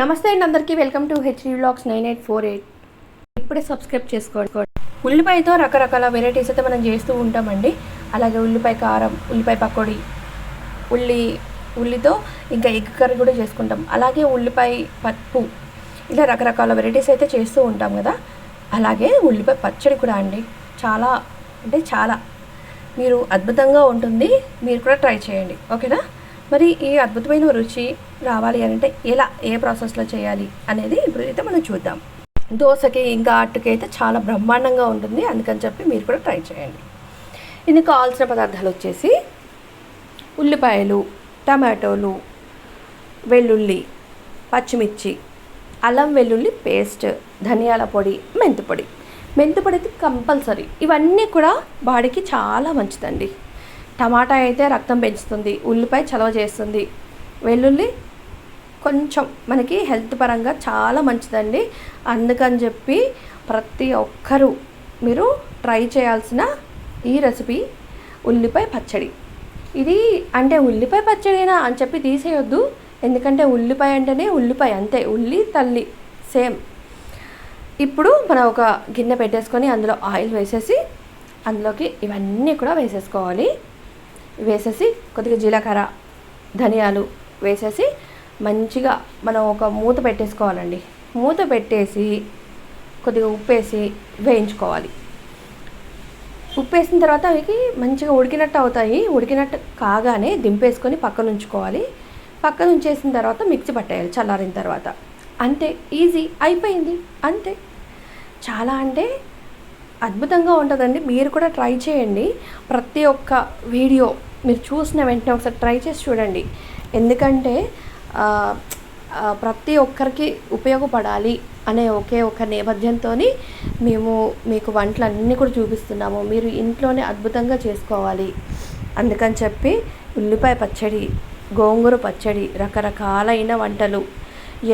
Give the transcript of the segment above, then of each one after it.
నమస్తే అండి అందరికీ. Welcome to HD blogs nine eight four eight. ఇప్పుడే సబ్స్క్రైబ్ చేసుకోండి. ఉల్లిపాయతో రకరకాల వెరైటీస్ అయితే మనం చేస్తూ ఉంటామండి. అలాగే ఉల్లిపాయ కారం ఉల్లిపాయ పకోడీ ఉల్లి ఉల్లితో ఇంకా ఎగ్ కర్రీ కూడా చేసుకుంటాం. అలాగే ఉల్లిపాయ పప్పు ఇలా రకరకాల వెరైటీస్ అయితే చేస్తూ ఉంటాం కదా. అలాగే ఉల్లిపాయ పచ్చడి కూడా అండి. చాలా అంటే చాలా. మీరు అద్భుతంగా ఉంటుంది. మీరు కూడా ట్రై చేయండి. ఓకేనా మరి ఈ అద్భుతమైన రుచి రావాలి అని అంటే ఎలా ఏ ప్రాసెస్లో చేయాలి అనేది ఇప్పుడు అయితే మనం చూద్దాం. దోశకి ఇంకా అట్టుకి అయితే చాలా బ్రహ్మాండంగా ఉంటుంది. అందుకని చెప్పి మీరు కూడా ట్రై చేయండి. ఇది కావాల్సిన పదార్థాలు వచ్చేసి ఉల్లిపాయలు టమాటోలు వెల్లుల్లి పచ్చిమిర్చి అల్లం వెల్లుల్లి పేస్ట్ ధనియాల పొడి మెంతి పొడి. మెంతి పొడి అయితే కంపల్సరీ. ఇవన్నీ కూడా బాడీకి చాలా మంచిదండి. టమాటా అయితే రక్తం పెంచుతుంది ఉల్లిపాయ చలవ చేస్తుంది. వెల్లుల్లి కొంచెం మనకి హెల్త్ పరంగా చాలా మంచిదండి. అందుకని చెప్పి ప్రతి ఒక్కరూ మీరు ట్రై చేయాల్సిన ఈ రెసిపీ ఉల్లిపాయ పచ్చడి. ఇది అంటే ఉల్లిపాయ పచ్చడినా అని చెప్పి తీసేయొద్దు. ఎందుకంటే ఉల్లిపాయ అంటేనే ఉల్లిపాయ అంతే ఉల్లి తల్లి సేమ్. ఇప్పుడు మనం ఒక గిన్నె పెట్టేసుకొని అందులో ఆయిల్ వేసేసి అందులోకి ఇవన్నీ కూడా వేసేసుకోవాలి. వేసేసి కొద్దిగా జీలకర్ర ధనియాలు వేసేసి మంచిగా మనం ఒక మూత పెట్టేసుకోవాలండి. మూత పెట్టేసి కొద్దిగా ఉప్పేసి వేయించుకోవాలి. ఉప్పేసిన తర్వాత అవి మంచిగా ఉడికినట్టు అవుతాయి. ఉడికినట్టు కాగానే దింపేసుకొని పక్కన ఉంచుకోవాలి. పక్కన ఉంచేసిన తర్వాత మిక్సీ పట్టేయాలి చల్లారిన తర్వాత. అంతే ఈజీ అయిపోయింది. అంతే. చాలా అంటే అద్భుతంగా ఉంటుందండి. మీరు కూడా ట్రై చేయండి. ప్రతి ఒక్క వీడియో మీరు చూసిన వెంటనే ఒకసారి ట్రై చేసి చూడండి. ఎందుకంటే ప్రతి ఒక్కరికి ఉపయోగపడాలి అనే ఒకే ఒక నేపథ్యంతో మేము మీకు వంటలన్నీ కూడా చూపిస్తున్నాము. మీరు ఇంట్లోనే అద్భుతంగా చేసుకోవాలి. అందుకని చెప్పి ఉల్లిపాయ పచ్చడి గోంగూర పచ్చడి రకరకాలైన వంటలు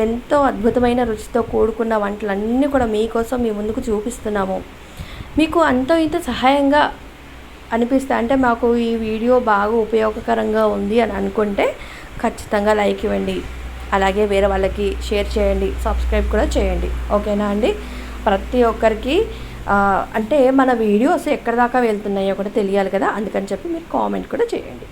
ఎంతో అద్భుతమైన రుచితో కూడుకున్న వంటలన్నీ కూడా మీకోసం మీ ముందుకు చూపిస్తున్నాము. మీకు అంతో ఇంత సహాయంగా అనిపిస్తే అంటే మాకు ఈ వీడియో బాగా ఉపయోగకరంగా ఉంది అని అనుకుంటే ఖచ్చితంగా లైక్ ఇవ్వండి. అలాగే వేరే వాళ్ళకి షేర్ చేయండి. సబ్స్క్రైబ్ కూడా చేయండి. ఓకేనా అండి? ప్రతి ఒక్కరికి అంటే మన వీడియోస్ ఎక్కడి దాకా వెళ్తున్నాయో కూడా తెలియాలి కదా. అందుకని చెప్పి మీరు కామెంట్ కూడా చేయండి.